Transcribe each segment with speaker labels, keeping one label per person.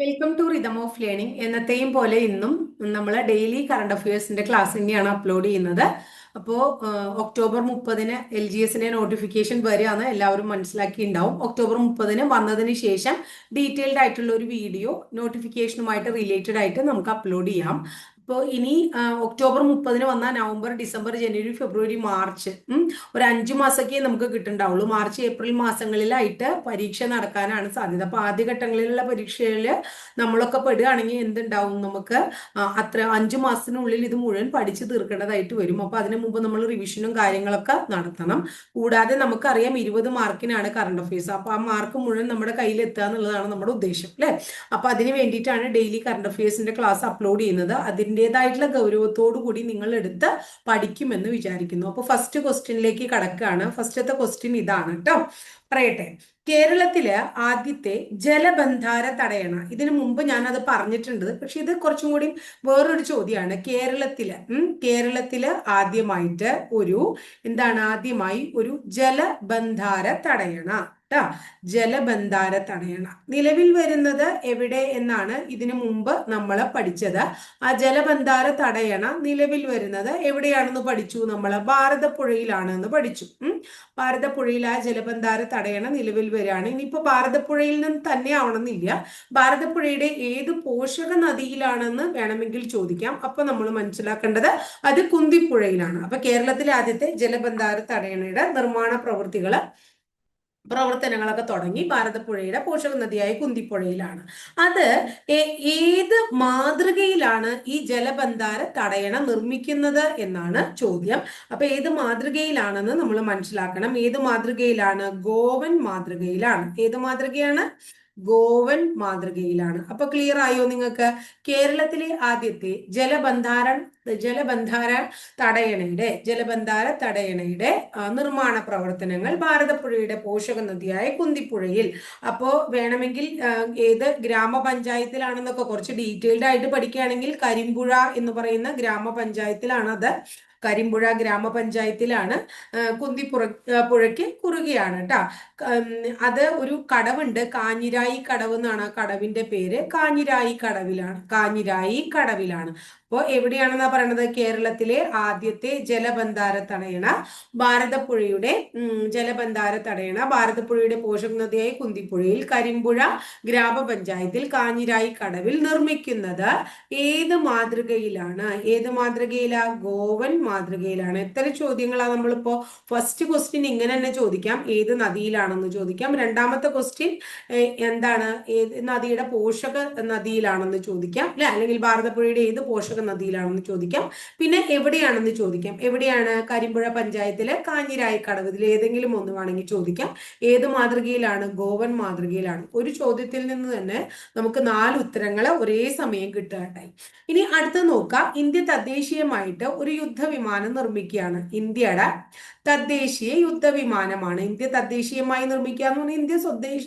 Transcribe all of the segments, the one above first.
Speaker 1: Welcome to rhythm of learning എന്നത്തെയും പോലെ ഇന്നും നമ്മൾ ഡെയിലി കറണ്ട് അഫയേഴ്സിന്റെ ക്ലാസ് തന്നെയാണ് അപ്ലോഡ് ചെയ്യുന്നത്. അപ്പോൾ ഒക്ടോബർ മുപ്പതിന് എൽ ജി എസിന്റെ നോട്ടിഫിക്കേഷൻ വരികയാണ് എല്ലാവരും മനസ്സിലാക്കിയിട്ടുണ്ടാവും. ഒക്ടോബർ മുപ്പതിന് വന്നതിന് ശേഷം ഡീറ്റെയിൽഡ് ആയിട്ടുള്ള ഒരു വീഡിയോ നോട്ടിഫിക്കേഷനുമായിട്ട് റിലേറ്റഡ് ആയിട്ട് നമുക്ക് അപ്ലോഡ് ചെയ്യാം. ഇപ്പോൾ ഇനി ഒക്ടോബർ മുപ്പതിന് വന്ന November December January February March ഒരു അഞ്ചു മാസമൊക്കെ നമുക്ക് കിട്ടുന്നുണ്ടാവുള്ളൂ. മാർച്ച് ഏപ്രിൽ മാസങ്ങളിലായിട്ട് പരീക്ഷ നടക്കാനാണ് സാധ്യത. അപ്പോൾ ആദ്യഘട്ടങ്ങളിലുള്ള പരീക്ഷയിൽ നമ്മളൊക്കെ പെടുകയാണെങ്കിൽ എന്തുണ്ടാവും നമുക്ക് അത്ര അഞ്ചു മാസത്തിനുള്ളിൽ ഇത് മുഴുവൻ പഠിച്ചു തീർക്കേണ്ടതായിട്ട് വരും. അപ്പോൾ അതിനു മുമ്പ് നമ്മൾ റിവിഷനും കാര്യങ്ങളൊക്കെ നടത്തണം. കൂടാതെ നമുക്കറിയാം ഇരുപത് മാർക്കിനാണ് കറണ്ട് അഫയേഴ്സ് അപ്പോൾ ആ മാർക്ക് മുഴുവൻ നമ്മുടെ കയ്യിൽ എത്തുക എന്നുള്ളതാണ് നമ്മുടെ ഉദ്ദേശം അല്ലേ? അപ്പോൾ അതിന് വേണ്ടിയിട്ടാണ് ഡെയിലി കറണ്ട് അഫയേഴ്സിന്റെ ക്ലാസ് അപ്ലോഡ് ചെയ്യുന്നത്. അതിന് അതിന്റെതായിട്ടുള്ള ഗൗരവത്തോടു കൂടി നിങ്ങൾ എടുത്ത് പഠിക്കുമെന്ന് വിചാരിക്കുന്നു. അപ്പോൾ ഫസ്റ്റ് ക്വസ്റ്റ്യനിലേക്ക് കടക്കുകയാണ്. ഫസ്റ്റത്തെ ക്വസ്റ്റ്യൻ ഇതാണ് കേട്ടോ പറയട്ടെ. കേരളത്തിൽ ആദ്യത്തെ ജലബന്ധാര തടയണ. ഇതിനു മുമ്പ് ഞാൻ അത് പറഞ്ഞിട്ടുണ്ട്. പക്ഷെ ഇത് കുറച്ചും കൂടി വേറൊരു ചോദ്യമാണ് കേരളത്തിൽ കേരളത്തിൽ ആദ്യമായിട്ട് ഒരു എന്താണ് ആദ്യമായി ഒരു ജലബന്ധാര തടയണ ജലബന്ധാര തടയണ. നിലവിൽ വരുന്നത് എവിടെ എന്നാണ് ഇതിനു മുമ്പ് നമ്മൾ പഠിച്ചത്. ആ ജലബന്ധാര തടയണ നിലവിൽ വരുന്നത് എവിടെയാണെന്ന് പഠിച്ചു? നമ്മൾ ഭാരതപ്പുഴയിലാണ് എന്ന് പഠിച്ചു. ഭാരതപ്പുഴയിൽ ആ ജലബന്ധാര തടയണ നിലവിൽ വരികയാണ് ഇനിയിപ്പോൾ ഭാരതപ്പുഴയിൽ നിന്ന് തന്നെ ആവണമെന്നില്ല. ഭാരതപ്പുഴയുടെ ഏത് പോഷക നദിയിലാണെന്ന് വേണമെങ്കിൽ ചോദിക്കാം. അപ്പൊ നമ്മൾ മനസ്സിലാക്കേണ്ടത് അത് കുന്തിപ്പുഴയിലാണ്. അപ്പൊ കേരളത്തിലെ ആദ്യത്തെ ജലബന്ധാര തടയണയുടെ നിർമ്മാണ പ്രവൃത്തികൾ പ്രവർത്തനങ്ങളൊക്കെ തുടങ്ങി ഭാരതപ്പുഴയുടെ പോഷക നദിയായ കുന്തിപ്പുഴയിലാണ്. അത് ഏത് മാതൃകയിലാണ് ഈ ജലബന്ധാര തടയണ നിർമ്മിക്കുന്നത് എന്നാണ് ചോദ്യം. അപ്പൊ ഏത് മാതൃകയിലാണെന്ന് നമ്മൾ മനസ്സിലാക്കണം. ഏത് മാതൃകയിലാണ്? ഗോവൻ മാതൃകയിലാണ്. ഏത് മാതൃകയാണ്? ഗോവൻ മാതൃകയിലാണ്. അപ്പൊ ക്ലിയർ ആയോ നിങ്ങൾക്ക്? കേരളത്തിലെ ആദ്യത്തെ ജലബന്ധാര ജലബന്ധാര തടയണയുടെ ജലബന്ധാര തടയണയുടെ നിർമ്മാണ പ്രവർത്തനങ്ങൾ ഭാരതപ്പുഴയുടെ പോഷക നദിയായ കുന്തിപ്പുഴയിൽ. അപ്പോ വേണമെങ്കിൽ ഏത് ഗ്രാമപഞ്ചായത്തിലാണെന്നൊക്കെ കുറച്ച് ഡീറ്റെയിൽഡ് ആയിട്ട് പഠിക്കുകയാണെങ്കിൽ കരിമ്പുഴ എന്ന് പറയുന്ന ഗ്രാമപഞ്ചായത്തിലാണ് അത് കരിമ്പുഴ ഗ്രാമപഞ്ചായത്തിലാണ് കുന്തിപ്പുറ പുഴയ്ക്ക് കുറുകയാണ് കേട്ടോ അത് ഒരു കടവുണ്ട്. കാഞ്ഞിരായി കടവ് എന്നാണ് ആ കടവിന്റെ പേര്. കാഞ്ഞിരായി കടവിലാണ് കാഞ്ഞിരായി കടവിലാണ്. അപ്പോൾ എവിടെയാണെന്നാ പറയണത്? കേരളത്തിലെ ആദ്യത്തെ ജലബന്ധാര തടയണ ഭാരതപ്പുഴയുടെ ജലബന്ധാര തടയണ ഭാരതപ്പുഴയുടെ പോഷക നദിയായ കുന്തിപ്പുഴയിൽ കരിമ്പുഴ ഗ്രാമപഞ്ചായത്തിൽ കാഞ്ഞിരായി കടവിൽ നിർമ്മിക്കുന്നത് ഏത് മാതൃകയിലാണ്? ഏത് മാതൃകയിലാ? ഗോവൻ മാതൃകയിലാണ്. എത്ര ചോദ്യങ്ങളാണ് നമ്മളിപ്പോ ഫസ്റ്റ് ക്വസ്റ്റ്യൻ ഇങ്ങനെ തന്നെ ചോദിക്കാം. ഏത് നദിയിലാണെന്ന് ചോദിക്കാം. രണ്ടാമത്തെ ക്വസ്റ്റ്യൻ എന്താണ്? ഏത് നദിയുടെ പോഷക നദിയിലാണെന്ന് ചോദിക്കാം അല്ലെ? അല്ലെങ്കിൽ ഭാരതപ്പുഴയുടെ ഏത് പോഷക നദിയിലാണെന്ന് ചോദിക്കാം. പിന്നെ എവിടെയാണെന്ന് ചോദിക്കാം. എവിടെയാണ് കരിമ്പുഴ പഞ്ചായത്തിലെ കാഞ്ഞിരായ കടവിൽ ഏതെങ്കിലും ഒന്ന് വേണമെങ്കിൽ ചോദിക്കാം. ഏത് മാതൃകയിലാണ്? ഗോവൻ മാതൃകയിലാണ്. ഒരു ചോദ്യത്തിൽ നിന്ന് തന്നെ നമുക്ക് നാല് ഉത്തരങ്ങൾ ഒരേ സമയം കിട്ടുകയുണ്ടായി. ഇനി അടുത്ത നോക്കാം. ഇന്ത്യ തദ്ദേശീയമായിട്ട് ഒരു യുദ്ധവിമാനം നിർമ്മിക്കുകയാണ്. ഇന്ത്യയുടെ തദ്ദേശീയ യുദ്ധവിമാനമാണ്. ഇന്ത്യ തദ്ദേശീയമായി നിർമ്മിക്കുക എന്ന് പറഞ്ഞാൽ ഇന്ത്യ സ്വദേശ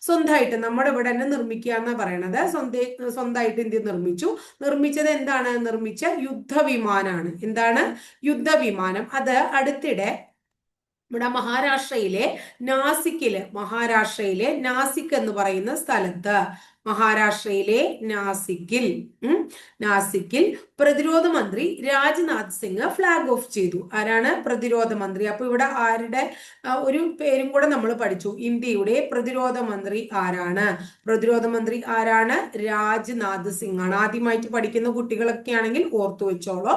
Speaker 1: സ്വന്തമായിട്ട് നമ്മുടെ ഇവിടെ തന്നെ നിർമ്മിക്കുക എന്ന് പറയണത്. സ്വന്തം സ്വന്തമായിട്ട് ഇന്ത്യ നിർമ്മിച്ചു. നിർമ്മിച്ചത് എന്താണ്? നിർമ്മിച്ച യുദ്ധവിമാനാണ്. എന്താണ്? യുദ്ധവിമാനം. അത് അടുത്തിടെ നമ്മുടെ മഹാരാഷ്ട്രയിലെ നാസിക്കിൽ മഹാരാഷ്ട്രയിലെ നാസിക് എന്ന് പറയുന്ന സ്ഥലത്ത് മഹാരാഷ്ട്രയിലെ നാസിക്കിൽ നാസിക്കിൽ പ്രതിരോധ മന്ത്രി രാജ്നാഥ് സിംഗ് ഫ്ലാഗ് ഓഫ് ചെയ്തു. ആരാണ് പ്രതിരോധ മന്ത്രി? അപ്പൊ ഇവിടെ ആരുടെ ഒരു പേരും കൂടെ നമ്മൾ പഠിച്ചു. ഇന്ത്യയുടെ പ്രതിരോധ മന്ത്രി ആരാണ്? പ്രതിരോധ മന്ത്രി ആരാണ്? രാജ്നാഥ് സിംഗ് ആണ്. ആദ്യമായിട്ട് പഠിക്കുന്ന കുട്ടികളൊക്കെ ആണെങ്കിൽ ഓർത്തു വെച്ചോളോ.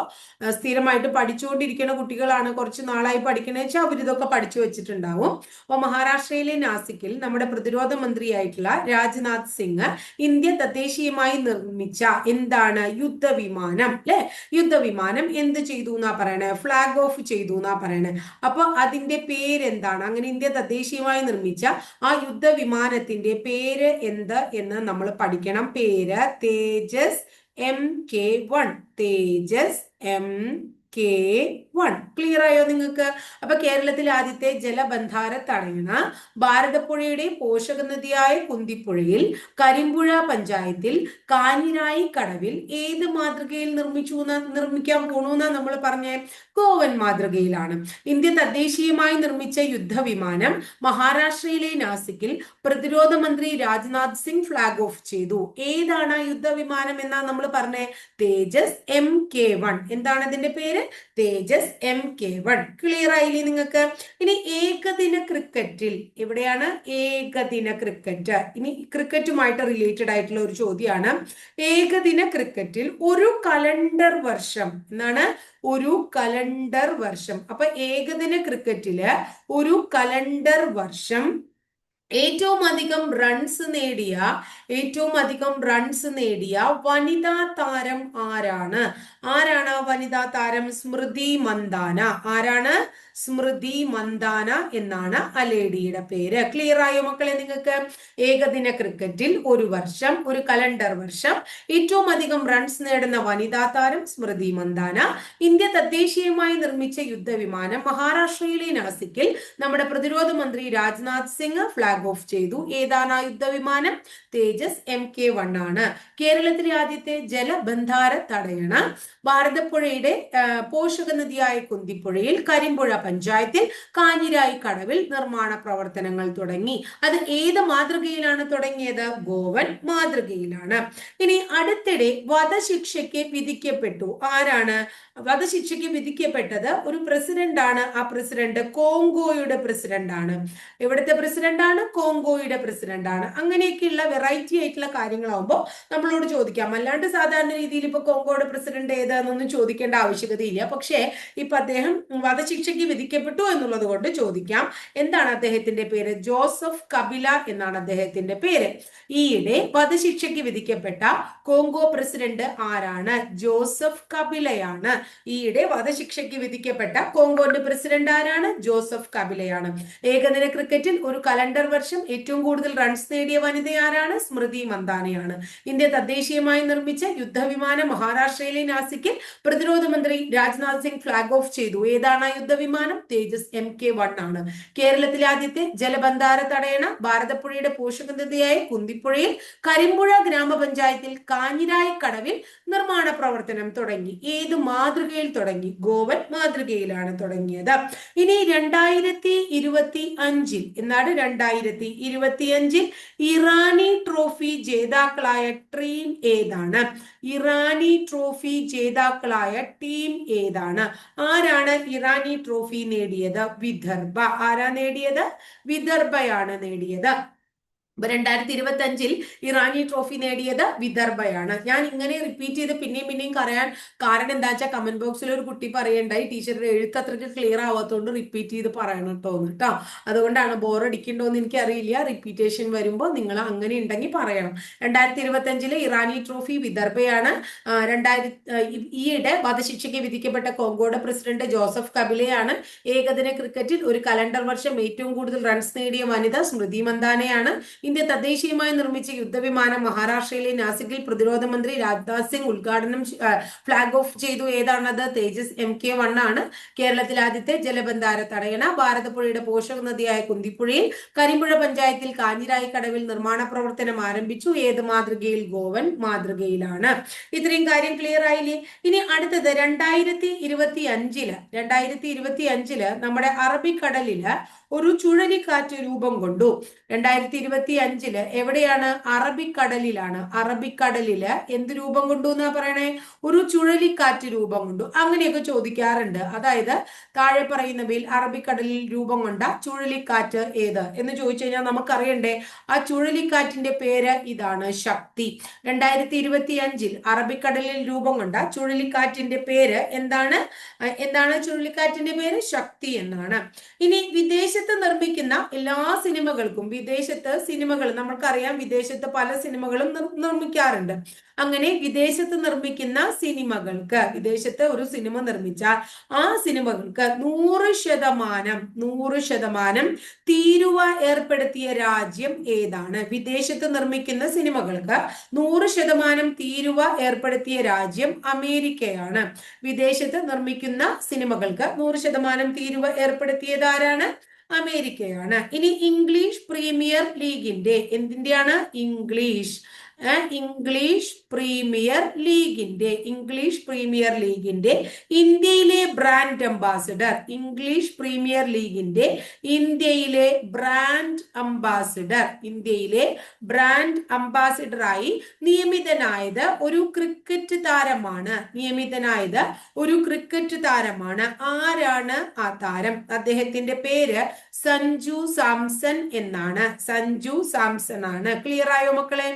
Speaker 1: സ്ഥിരമായിട്ട് പഠിച്ചുകൊണ്ടിരിക്കുന്ന കുട്ടികളാണ് കുറച്ച് നാളായി പഠിക്കണേ വെച്ചാൽ അവരിതൊക്കെ പഠിച്ചു വെച്ചിട്ടുണ്ടാവും. അപ്പൊ മഹാരാഷ്ട്രയിലെ നാസിക്കിൽ നമ്മുടെ പ്രതിരോധ മന്ത്രിയായിട്ടുള്ള രാജ്നാഥ് സിംഗ് ഇന്ത്യ തദ്ദേശീയമായി നിർമ്മിച്ച എന്താണ്? യുദ്ധവിമാനം. അല്ലെ യുദ്ധവിമാനം എന്ത് ചെയ്തു എന്നാ പറയണേ? ഫ്ലാഗ് ഓഫ് ചെയ്തു എന്നാ പറയണേ. അപ്പൊ അതിന്റെ പേരെന്താണ്? അങ്ങനെ ഇന്ത്യ തദ്ദേശീയമായി നിർമ്മിച്ച ആ യുദ്ധവിമാനത്തിന്റെ പേര് എന്ത് എന്ന് നമ്മൾ പഠിക്കണം. പേര് Tejas M K one Tejas M K one clear ആയോ നിങ്ങൾക്ക്? അപ്പൊ കേരളത്തിൽ ആദ്യത്തെ ജലബന്ധാര തടയുന്ന ഭാരതപ്പുഴയുടെ പോഷക നദിയായ കുന്തിപ്പുഴയിൽ കരിമ്പുഴ പഞ്ചായത്തിൽ കാഞ്ഞിരായി കടവിൽ ഏത് മാതൃകയിൽ നിർമ്മിച്ചു നിർമ്മിക്കാൻ പോണു എന്നാ നമ്മൾ പറഞ്ഞ? കോവൻ മാതൃകയിലാണ്. ഇന്ത്യ തദ്ദേശീയമായി നിർമ്മിച്ച യുദ്ധവിമാനം മഹാരാഷ്ട്രയിലെ നാസിക്കിൽ പ്രതിരോധ മന്ത്രി രാജ്നാഥ് സിംഗ് ഫ്ലാഗ് ഓഫ് ചെയ്തു. ഏതാണ് ആ യുദ്ധവിമാനം എന്നാ നമ്മൾ പറഞ്ഞേ? തേജസ് എം കെ വൺ എന്താണ് അതിന്റെ പേര്? Tejas M K one clear ആയില്ലേ നിങ്ങൾക്ക്? ഇനി ഏകദിന ക്രിക്കറ്റിൽ എവിടെയാണ്? ഏകദിന ക്രിക്കറ്റ്. ഇനി ക്രിക്കറ്റുമായിട്ട് റിലേറ്റഡ് ആയിട്ടുള്ള ഒരു ചോദ്യമാണ് ഏകദിന ക്രിക്കറ്റിൽ ഒരു കലണ്ടർ വർഷം എന്നാണ് ഒരു കലണ്ടർ വർഷം. അപ്പൊ ഏകദിന ക്രിക്കറ്റിൽ ഒരു കലണ്ടർ വർഷം ഏറ്റവും അധികം റൺസ് നേടിയ ഏറ്റവും അധികം റൺസ് നേടിയ വനിതാ താരം ആരാണ്? ആരാണ് വനിതാ താരം സ്മൃതി മന്ദാന? ആരാണ്? സ്മൃതി മന്ദാന എന്നാണ് ആ ലേഡിയുടെ പേര്. ക്ലിയർ ആയോ മക്കളെ നിങ്ങൾക്ക്? ഏകദിന ക്രിക്കറ്റിൽ ഒരു വർഷം ഒരു കലണ്ടർ വർഷം ഏറ്റവും അധികം റൺസ് നേടുന്ന വനിതാ താരം സ്മൃതി മന്ദാന. ഇന്ത്യ തദ്ദേശീയമായി നിർമ്മിച്ച യുദ്ധവിമാനം മഹാരാഷ്ട്രയിലെ നാസിക്കിൽ നമ്മുടെ പ്രതിരോധ മന്ത്രി രാജ്നാഥ് സിംഗ് ഫ്ലാഗ് ഓഫ് ചെയ്തു. ഏതാണ് ആ യുദ്ധവിമാനം? തേജസ് എം കെ വൺ ആണ്. കേരളത്തിലെ ആദ്യത്തെ ജലബന്ധാര തടയണ. ഭാരതപ്പുഴയുടെ പോഷക നദിയായ കുന്തിപ്പുഴയിൽ കരിമ്പുഴ പഞ്ചായത്തിൽ കാഞ്ഞിരായി കടവിൽ നിർമ്മാണ പ്രവർത്തനങ്ങൾ തുടങ്ങി. അത് ഏത് മാതൃകയിലാണ് തുടങ്ങിയത്? ഗോവൻ മാതൃകയിലാണ്. ഇനി അടുത്തിടെ വധശിക്ഷയ്ക്ക് വിധിക്കപ്പെട്ടു. ആരാണ്? വധശിക്ഷയ്ക്ക് വിധിക്കപ്പെട്ടത് ഒരു പ്രസിഡന്റ് ആണ്. ആ പ്രസിഡന്റ് കോങ്കോയുടെ പ്രസിഡന്റ് ആണ്. ഇവിടുത്തെ പ്രസിഡന്റ് ആണ്? കോങ്കോയുടെ പ്രസിഡന്റ് ആണ്. അങ്ങനെയൊക്കെയുള്ള വെറൈറ്റി ആയിട്ടുള്ള കാര്യങ്ങളാവുമ്പോൾ നമ്മളോട് ചോദിക്കാം. അല്ലാണ്ട് സാധാരണ രീതിയിൽ ഇപ്പൊ കോങ്കോയുടെ പ്രസിഡന്റ് ഏതാണെന്നൊന്നും ചോദിക്കേണ്ട ആവശ്യകതയില്ല. പക്ഷേ ഇപ്പൊ അദ്ദേഹം വധശിക്ഷയ്ക്ക് വിധിക്കപ്പെട്ടു എന്നുള്ളത് കൊണ്ട് ചോദിക്കാം. എന്താണ് അദ്ദേഹത്തിന്റെ പേര്? ജോസഫ് കബില എന്നാണ് അദ്ദേഹത്തിന്റെ പേര്. ഈയിടെ വധശിക്ഷയ്ക്ക് വിധിക്കപ്പെട്ട കോങ്കോ പ്രസിഡന്റ് ആരാണ്? ജോസഫ് കപിലയാണ്. ഈയിടെ വധശിക്ഷയ്ക്ക് വിധിക്കപ്പെട്ട കോങ്കോന്റെ പ്രസിഡന്റ് ആരാണ്? ജോസഫ് കബിലയാണ് ഏകദിന ക്രിക്കറ്റിൽ ഒരു കലണ്ടർ വർഷം ഏറ്റവും കൂടുതൽ റൺസ് നേടിയ വനിത ആരാണ്? സ്മൃതി മന്ദാനയാണ്. ഇന്ത്യ തദ്ദേശീയമായി നിർമ്മിച്ച യുദ്ധവിമാനം മഹാരാഷ്ട്രയിലെ നാസിക്കിൽ പ്രതിരോധ മന്ത്രി രാജ്നാഥ് സിംഗ് ഫ്ളാഗ് ഓഫ് ചെയ്തു. ഏതാണ് ആ യുദ്ധവിമാനം തേജസ് എം കെ വൺ ആണ് കേരളത്തിലെ ആദ്യത്തെ ജലബന്ധാര തടയണ ഭാരതപ്പുഴയുടെ പോഷക നദിയായ കുന്തിപ്പുഴയിൽ കരിമ്പുഴ ഗ്രാമപഞ്ചായത്തിൽ കാഞ്ഞിരായി കടവിൽ നിർമ്മാണ പ്രവർത്തനം തുടങ്ങി. ഏത് മാതൃകയിൽ തുടങ്ങി? ഗോവൻ മാതൃകയിലാണ് തുടങ്ങിയത്. ഇനി രണ്ടായിരത്തി ഇരുപത്തി അഞ്ചിൽ എന്നാണ് രണ്ടായിരത്തി ഇരുപത്തി അഞ്ചിൽ ഇറാനി ട്രോഫി ജേതാക്കളായ ടീം ഏതാണ്? ഇറാനി ട്രോഫി ജേതാക്കളായ ടീം ഏതാണ്? ആരാണ് ഇറാനി ട്രോഫി നേടിയത് വിദർഭ. ആരാ നേടിയത്? വിദർഭയാണ് നേടിയത്. രണ്ടായിരത്തി ഇരുപത്തി അഞ്ചിൽ ഇറാനി ട്രോഫി നേടിയത് വിദർഭയാണ്. ഞാൻ ഇങ്ങനെ റിപ്പീറ്റ് ചെയ്ത് പിന്നെയും പിന്നെയും പറയാൻ കാരണം എന്താ വെച്ചാൽ കമന്റ് ബോക്സിൽ ഒരു കുട്ടി പറയണ്ടായി ടീച്ചറുടെ എഴുത്ത് അത്രയ്ക്ക് ക്ലിയർ ആവാത്തതുകൊണ്ട് റിപ്പീറ്റ് ചെയ്ത് പറയണം കേട്ടോ കേട്ടോ അതുകൊണ്ടാണ് ബോർ അടിക്കണ്ടോ എന്ന് എനിക്കറിയില്ല. റിപ്പീറ്റേഷൻ വരുമ്പോൾ നിങ്ങൾ അങ്ങനെ ഉണ്ടെങ്കിൽ പറയണം. രണ്ടായിരത്തി ഇരുപത്തി അഞ്ചിലെ ഇറാനി ട്രോഫി വിദർഭയാണ് രണ്ടായിരത്തി ഈയിടെ വധശിക്ഷയ്ക്ക് വിധിക്കപ്പെട്ട കോങ്കോയുടെ പ്രസിഡന്റ് ജോസഫ് കബിലയാണ്. ഏകദിന ക്രിക്കറ്റിൽ ഒരു കലണ്ടർ വർഷം ഏറ്റവും കൂടുതൽ റൺസ് നേടിയ വനിത സ്മൃതി മന്ദാനയാണ്. ഇന്ത്യ തദ്ദേശീയമായി നിർമ്മിച്ച യുദ്ധവിമാനം മഹാരാഷ്ട്രയിലെ നാസിക്കിൽ പ്രതിരോധ മന്ത്രി രാജ്നാഥ് സിംഗ് ഉദ്ഘാടനം ഫ്ലാഗ് ഓഫ് ചെയ്തു. ഏതാണത്? തേജസ് എം കെ വൺ ആണ്. കേരളത്തിൽ ആദ്യത്തെ ജലബന്ധാര തടയണ. ഭാരതപ്പുഴയുടെ പോഷക നദിയായ കുന്തിപ്പുഴയിൽ കരിമ്പുഴ പഞ്ചായത്തിൽ കാഞ്ഞിരായി കടവിൽ നിർമ്മാണ പ്രവർത്തനം ആരംഭിച്ചു. ഏത് മാതൃകയിൽ? ഗോവൻ മാതൃകയിലാണ്. ഇത്രയും കാര്യം ക്ലിയർ ആയില്ലേ? ഇനി അടുത്തത്. രണ്ടായിരത്തി ഇരുപത്തി അഞ്ചിൽ രണ്ടായിരത്തി ഇരുപത്തി അഞ്ചിൽ നമ്മുടെ അറബിക്കടലിൽ ഒരു ചുഴലിക്കാറ്റ് രൂപം കൊണ്ടു. രണ്ടായിരത്തി ഇരുപത്തി അഞ്ചിൽ എവിടെയാണ്? അറബിക്കടലിലാണ്. അറബിക്കടലിൽ എന്ത് രൂപം കൊണ്ടു എന്നാ പറയണേ? ഒരു ചുഴലിക്കാറ്റ് രൂപം കൊണ്ടു. അങ്ങനെയൊക്കെ ചോദിക്കാറുണ്ട്. അതായത് താഴെ പറയുന്നവയിൽ അറബിക്കടലിൽ രൂപം കൊണ്ട ചുഴലിക്കാറ്റ് ഏത്? എന്ന് ചോദിച്ചു കഴിഞ്ഞാൽ നമുക്കറിയണ്ടേ ആ ചുഴലിക്കാറ്റിന്റെ പേര് ഇതാണ് ശക്തി. രണ്ടായിരത്തി ഇരുപത്തി അഞ്ചിൽ അറബിക്കടലിൽ രൂപം കൊണ്ട ചുഴലിക്കാറ്റിന്റെ പേര് എന്താണ്? എന്താണ് ചുഴലിക്കാറ്റിന്റെ പേര്? ശക്തി എന്നാണ്. ഇനി വിദേശ വിദേശത്ത് നിർമ്മിക്കുന്ന എല്ലാ സിനിമകൾക്കും വിദേശത്ത് സിനിമകൾ നമ്മൾക്കറിയാം വിദേശത്ത് പല സിനിമകളും നിർമ്മിക്കാറുണ്ട്. അങ്ങനെ വിദേശത്ത് നിർമ്മിക്കുന്ന സിനിമകൾക്ക് വിദേശത്ത് ഒരു സിനിമ നിർമ്മിച്ചാൽ ആ സിനിമകൾക്ക് നൂറ് ശതമാനം നൂറ് ശതമാനം തീരുവ ഏർപ്പെടുത്തിയ രാജ്യം ഏതാണ്? വിദേശത്ത് നിർമ്മിക്കുന്ന സിനിമകൾക്ക് നൂറ് ശതമാനം തീരുവ ഏർപ്പെടുത്തിയ രാജ്യം അമേരിക്കയാണ്. വിദേശത്ത് നിർമ്മിക്കുന്ന സിനിമകൾക്ക് നൂറ് ശതമാനം തീരുവ ഏർപ്പെടുത്തിയത് ആരാണ്? അമേരിക്കയാണ്. ഇനി ഇംഗ്ലീഷ് പ്രീമിയർ ലീഗിന്റെ എന്തിന്റെയാണ്? ഇംഗ്ലീഷ് ഇംഗ്ലീഷ് പ്രീമിയർ ലീഗിന്റെ ഇംഗ്ലീഷ് പ്രീമിയർ ലീഗിന്റെ ഇന്ത്യയിലെ ബ്രാൻഡ് അംബാസിഡർ ഇംഗ്ലീഷ് പ്രീമിയർ ലീഗിന്റെ ഇന്ത്യയിലെ ബ്രാൻഡ് അംബാസിഡർ ഇന്ത്യയിലെ ബ്രാൻഡ് അംബാസിഡറായി നിയമിതനായത് ഒരു ക്രിക്കറ്റ് താരമാണ്. നിയമിതനായത് ഒരു ക്രിക്കറ്റ് താരമാണ്. ആരാണ് ആ താരം? അദ്ദേഹത്തിന്റെ പേര് സഞ്ജു സാംസൺ എന്നാണ്. സഞ്ജു സാംസൺ ആണ് ക്ലിയർ ആയോ മക്കളെ?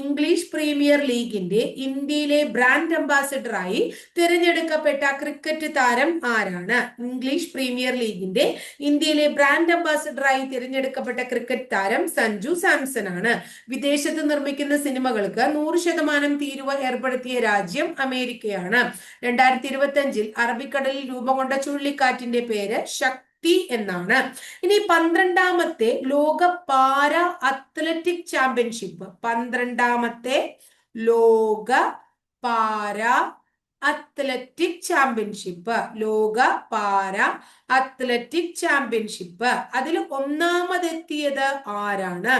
Speaker 1: ഇംഗ്ലീഷ് പ്രീമിയർ ലീഗിന്റെ ഇന്ത്യയിലെ ബ്രാൻഡ് അംബാസിഡറായി തിരഞ്ഞെടുക്കപ്പെട്ട ക്രിക്കറ്റ് താരം ആരാണ്? ഇംഗ്ലീഷ് പ്രീമിയർ ലീഗിന്റെ ഇന്ത്യയിലെ ബ്രാൻഡ് അംബാസിഡറായി തിരഞ്ഞെടുക്കപ്പെട്ട ക്രിക്കറ്റ് താരം സഞ്ജു സാംസൺ ആണ് വിദേശത്ത് നിർമ്മിക്കുന്ന സിനിമകൾക്ക് നൂറ് ശതമാനം തീരുവ ഏർപ്പെടുത്തിയ രാജ്യം അമേരിക്കയാണ്. രണ്ടായിരത്തി ഇരുപത്തി അഞ്ചിൽ അറബിക്കടലിൽ രൂപം കൊണ്ട ചുഴലിക്കാറ്റിന്റെ പേര് ശക്തി എന്നാണ്. ഇനി പന്ത്രണ്ടാമത്തെ ലോക പാര അത്ലറ്റിക് ചാമ്പ്യൻഷിപ്പ് പന്ത്രണ്ടാമത്തെ ലോക പാര അത്ലറ്റിക് ചാമ്പ്യൻഷിപ്പ് ലോക പാര അത്ലറ്റിക് ചാമ്പ്യൻഷിപ്പ് അതിൽ ഒന്നാമതെത്തിയത് ആരാണ്?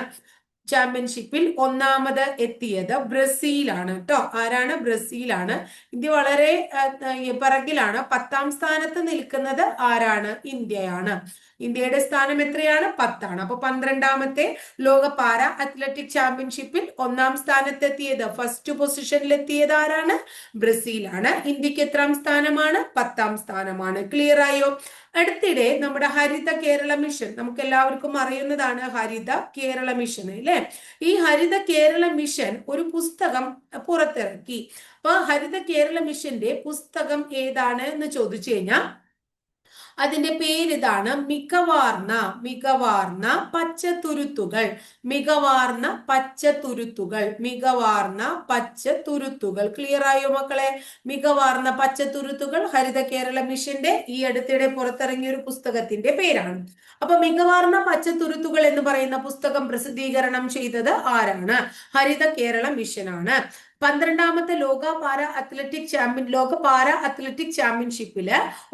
Speaker 1: ചാമ്പ്യൻഷിപ്പിൽ ഒന്നാമത് എത്തിയത് ബ്രസീലാണ് കേട്ടോ ആരാണ്? ബ്രസീലാണ്. ഇന്ത്യ വളരെ പിറകിലാണ്. പത്താം സ്ഥാനത്ത് നിൽക്കുന്നത് ആരാണ്? ഇന്ത്യയാണ്. ഇന്ത്യയുടെ സ്ഥാനം എത്രയാണ്? പത്താണ്. അപ്പൊ പന്ത്രണ്ടാമത്തെ ലോക പാര അത്ലറ്റിക് ചാമ്പ്യൻഷിപ്പിൽ ഒന്നാം സ്ഥാനത്തെത്തിയത് ഫസ്റ്റ് പൊസിഷനിൽ എത്തിയത് ആരാണ്? ബ്രസീലാണ്. ഇന്ത്യയ്ക്ക് എത്രാം സ്ഥാനമാണ്? പത്താം സ്ഥാനമാണ്. ക്ലിയർ ആയോ? അടുത്തിടെ നമ്മുടെ ഹരിത കേരള മിഷൻ നമുക്ക് എല്ലാവർക്കും അറിയുന്നതാണ് ഹരിത കേരള മിഷൻ അല്ലേ? ഈ ഹരിത കേരള മിഷൻ ഒരു പുസ്തകം പുറത്തിറക്കി. അപ്പൊ ഹരിത കേരള മിഷന്റെ പുസ്തകം ഏതാണ് എന്ന് ചോദിച്ചു കഴിഞ്ഞാൽ അതിന്റെ പേര് ഇതാണ് മികവാർന്ന മികവാർന്ന പച്ചത്തുരുത്തുകൾ. മികവാർന്ന പച്ചത്തുരുത്തുകൾ. മികവാർന്ന പച്ചത്തുരുത്തുകൾ. ക്ലിയർ ആയോ മക്കളെ? മികവാർന്ന പച്ചത്തുരുത്തുകൾ ഹരിത കേരള മിഷന്റെ ഈ അടുത്തിടെ പുറത്തിറങ്ങിയ ഒരു പുസ്തകത്തിന്റെ പേരാണ്. അപ്പൊ മികവാർന്ന പച്ചത്തുരുത്തുകൾ എന്ന് പറയുന്ന പുസ്തകം പ്രസിദ്ധീകരണം ചെയ്തത് ആരാണ്? ഹരിത കേരള മിഷനാണ്. പന്ത്രണ്ടാമത്തെ ലോക പാര അത്ലറ്റിക് ചാമ്പ്യൻ ലോക പാര അത്ലറ്റിക് ചാമ്പ്യൻഷിപ്പിൽ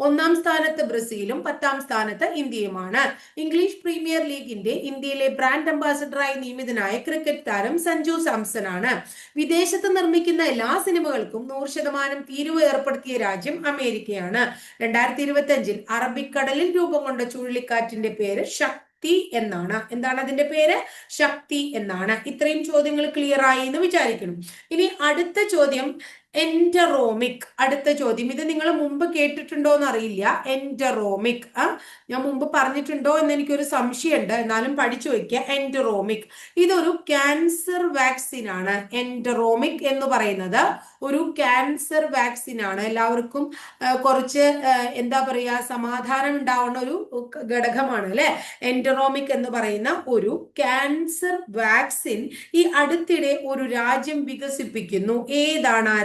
Speaker 1: ഒന്നാം സ്ഥാനത്ത് ബ്രസീലും പത്താം സ്ഥാനത്ത് ഇന്ത്യയുമാണ്. ഇംഗ്ലീഷ് പ്രീമിയർ ലീഗിന്റെ ഇന്ത്യയിലെ ബ്രാൻഡ് അംബാസഡറായി നിയമിതനായ ക്രിക്കറ്റ് താരം സഞ്ജു സാംസൺ ആണ് വിദേശത്ത് നിർമ്മിക്കുന്ന എല്ലാ സിനിമകൾക്കും നൂറ് ശതമാനം തീരുവ ഏർപ്പെടുത്തിയ രാജ്യം അമേരിക്കയാണ്. രണ്ടായിരത്തി ഇരുപത്തി അഞ്ചിൽ അറബിക്കടലിൽ രൂപം കൊണ്ട ചുഴലിക്കാറ്റിന്റെ പേര് ശക്തി എന്നാണ്. എന്താണ് അതിന്റെ പേര്? ശക്തി എന്നാണ്. ഇത്രയും ചോദ്യങ്ങൾ ക്ലിയർ ആയി എന്ന് വിചാരിക്കണം ഇനി അടുത്ത ചോദ്യം എന്ററോമിക് അടുത്ത ചോദ്യം. ഇത് നിങ്ങൾ മുമ്പ് കേട്ടിട്ടുണ്ടോ എന്ന് അറിയില്ല എന്ററോമിക് ആ ഞാൻ മുമ്പ് പറഞ്ഞിട്ടുണ്ടോ എന്ന് എനിക്കൊരു സംശയമുണ്ട്. എന്നാലും പഠിച്ചു വയ്ക്കുക. എന്ററോമിക് ഇതൊരു ക്യാൻസർ വാക്സിൻ ആണ്. എന്ററോമിക് എന്ന് പറയുന്നത് ഒരു ക്യാൻസർ വാക്സിൻ ആണ്. എല്ലാവർക്കും കുറച്ച് എന്താ പറയുക സമാധാനം ഉണ്ടാവുന്ന ഒരു ഘടകമാണ് അല്ലെ? എന്ററോമിക് എന്ന് പറയുന്ന ഒരു ക്യാൻസർ വാക്സിൻ ഈ അടുത്തിടെ ഒരു രാജ്യം വികസിപ്പിക്കുന്നു. ഏതാണ് ആ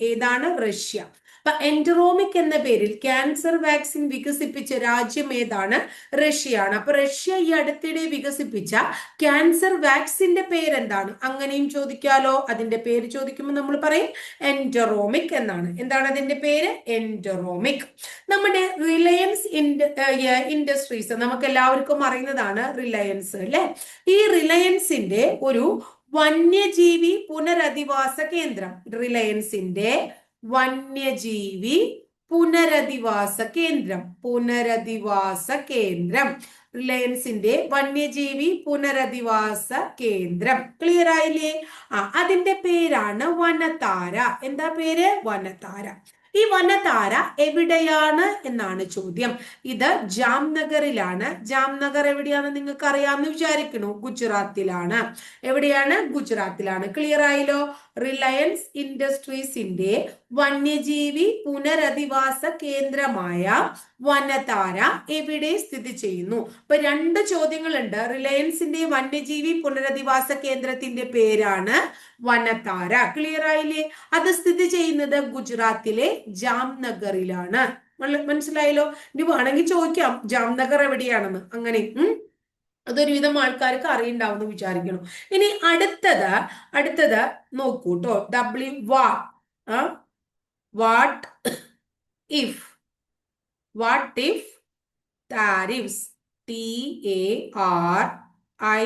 Speaker 1: ഏതാണ് റഷ്യ? അപ്പൊ എൻഡറോമിക് എന്ന പേരിൽ ക്യാൻസർ വാക്സിൻ വികസിപ്പിച്ച രാജ്യം ഏതാണ്? റഷ്യയാണ്. അപ്പൊ റഷ്യ ഈ അടുത്തിടെ വികസിപ്പിച്ച ക്യാൻസർ വാക്സിന്റെ പേരെന്താണ്? അങ്ങനെയും ചോദിക്കാലോ. അതിന്റെ പേര് ചോദിക്കുമ്പോൾ നമ്മൾ പറയും എൻഡറോമിക് എന്നാണ്. എന്താണ് അതിന്റെ പേര്? എൻഡറോമിക് നമ്മുടെ റിലയൻസ് ഇൻഡസ്ട്രീസ് നമുക്ക് എല്ലാവർക്കും അറിയുന്നതാണ് റിലയൻസ് അല്ലെ? ഈ റിലയൻസിന്റെ ഒരു വന്യജീവി പുനരധിവാസ കേന്ദ്രം റിലയൻസിന്റെ വന്യജീവി പുനരധിവാസ കേന്ദ്രം പുനരധിവാസ കേന്ദ്രം റിലയൻസിന്റെ വന്യജീവി പുനരധിവാസ കേന്ദ്രം. ക്ലിയർ ആയില്ലേ? ആ അതിന്റെ പേരാണ് വനതാര. എന്താ പേര്? വനത്താര ഈ വനതാര എവിടെയാണ് എന്നാണ് ചോദ്യം. ഇത് ജാംനഗറിലാണ്. ജാംനഗർ എവിടെയാണെന്ന് നിങ്ങൾക്ക് അറിയാമെന്ന് വിചാരിക്കണു. ഗുജറാത്തിലാണ്. എവിടെയാണ്? ഗുജറാത്തിലാണ്. ക്ലിയർ ആയല്ലോ? റിലയൻസ് ഇൻഡസ്ട്രീസിന്റെ വന്യജീവി പുനരധിവാസ കേന്ദ്രമായ വനതാര എവിടെ സ്ഥിതി ചെയ്യുന്നു? അപ്പൊ രണ്ട് ചോദ്യങ്ങളുണ്ട്. റിലയൻസിന്റെ വന്യജീവി പുനരധിവാസ കേന്ദ്രത്തിന്റെ പേരാണ് വനതാര. ക്ലിയർ ആയില്ലേ? അത് സ്ഥിതി ചെയ്യുന്നത് ഗുജറാത്തിലെ ജാംനഗറിലാണ്. മനസ്സിലായല്ലോ? ഇനി വേണമെങ്കിൽ ചോദിക്കാം. ജാംനഗർ എവിടെയാണെന്ന്. അങ്ങനെ അതൊരുവിധം ആൾക്കാർക്ക് അറിയുണ്ടാവും എന്ന് വിചാരിക്കണം ഇനി അടുത്തത് അടുത്തത് നോക്കൂട്ടോ. W what what if what if tariffs T A R I